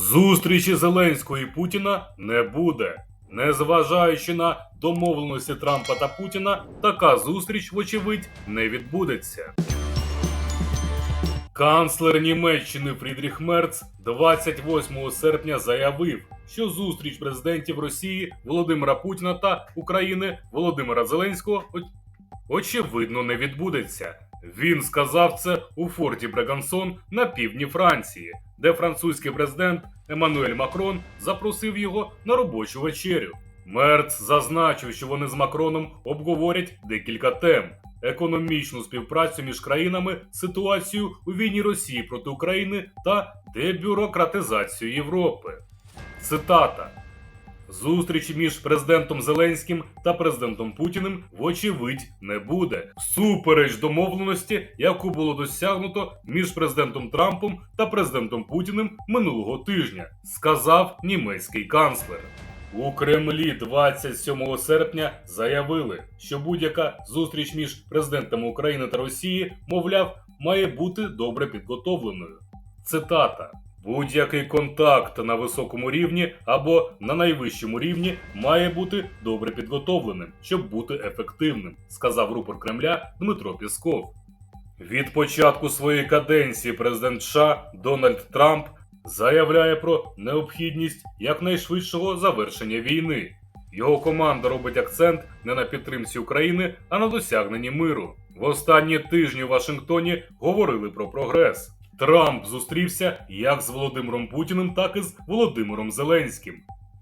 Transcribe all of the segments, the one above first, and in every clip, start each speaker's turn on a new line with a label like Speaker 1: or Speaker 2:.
Speaker 1: Зустрічі Зеленського і Путіна не буде. Незважаючи на домовленості Трампа та Путіна, така зустріч, вочевидь, не відбудеться. Канцлер Німеччини Фрідріх Мерц 28 серпня заявив, що зустріч президентів Росії Володимира Путіна та України Володимира Зеленського очевидно не відбудеться. Він сказав це у форті Брегансон на півдні Франції, де французький президент Еммануель Макрон запросив його на робочу вечерю. Мерц зазначив, що вони з Макроном обговорять декілька тем: економічну співпрацю між країнами, ситуацію у війні Росії проти України та дебюрократизацію Європи. Цитата. Зустрічі між президентом Зеленським та президентом Путіним вочевидь не буде. Супереч домовленості, яку було досягнуто між президентом Трампом та президентом Путіним минулого тижня, сказав німецький канцлер. У Кремлі 27 серпня заявили, що будь-яка зустріч між президентами України та Росії, мовляв, має бути добре підготовленою. Цитата. Будь-який контакт на високому рівні або на найвищому рівні має бути добре підготовленим, щоб бути ефективним, сказав рупор Кремля Дмитро Пісков. Від початку своєї каденції президент США Дональд Трамп заявляє про необхідність якнайшвидшого завершення війни. Його команда робить акцент не на підтримці України, а на досягненні миру. В останні тижні у Вашингтоні говорили про прогрес. Трамп зустрівся як з Володимиром Путіним, так і з Володимиром Зеленським.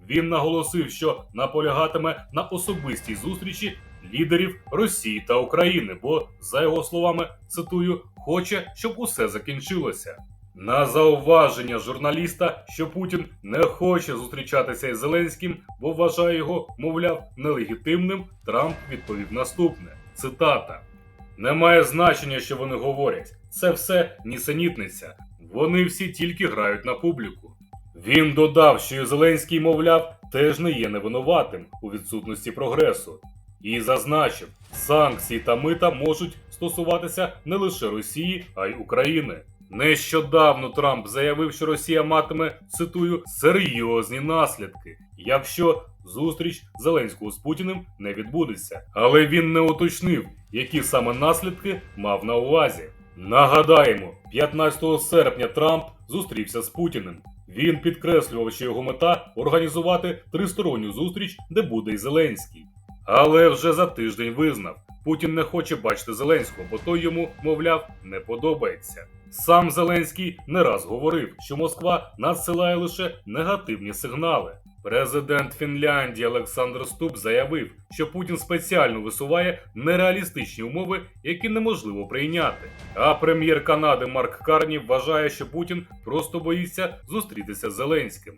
Speaker 1: Він наголосив, що наполягатиме на особистій зустрічі лідерів Росії та України, бо, за його словами, цитую, хоче, щоб усе закінчилося. На зауваження журналіста, що Путін не хоче зустрічатися із Зеленським, бо вважає його, мовляв, нелегітимним, Трамп відповів наступне: цитата. Немає значення, що вони говорять. Це все нісенітниця. Вони всі тільки грають на публіку. Він додав, що Зеленський, мовляв, теж не є невинуватим у відсутності прогресу. І зазначив, санкції та мита можуть стосуватися не лише Росії, а й України. Нещодавно Трамп заявив, що Росія матиме, цитую, серйозні наслідки, якщо зустріч Зеленського з Путіним не відбудеться. Але він не уточнив, які саме наслідки мав на увазі. Нагадаємо, 15 серпня Трамп зустрівся з Путіним. Він підкреслював, що його мета організувати тристоронню зустріч, де буде й Зеленський. Але вже за тиждень визнав, Путін не хоче бачити Зеленського, бо той йому, мовляв, не подобається. Сам Зеленський не раз говорив, що Москва надсилає лише негативні сигнали. Президент Фінляндії Олександр Ступ заявив, що Путін спеціально висуває нереалістичні умови, які неможливо прийняти. А прем'єр Канади Марк Карні вважає, що Путін просто боїться зустрітися з Зеленським.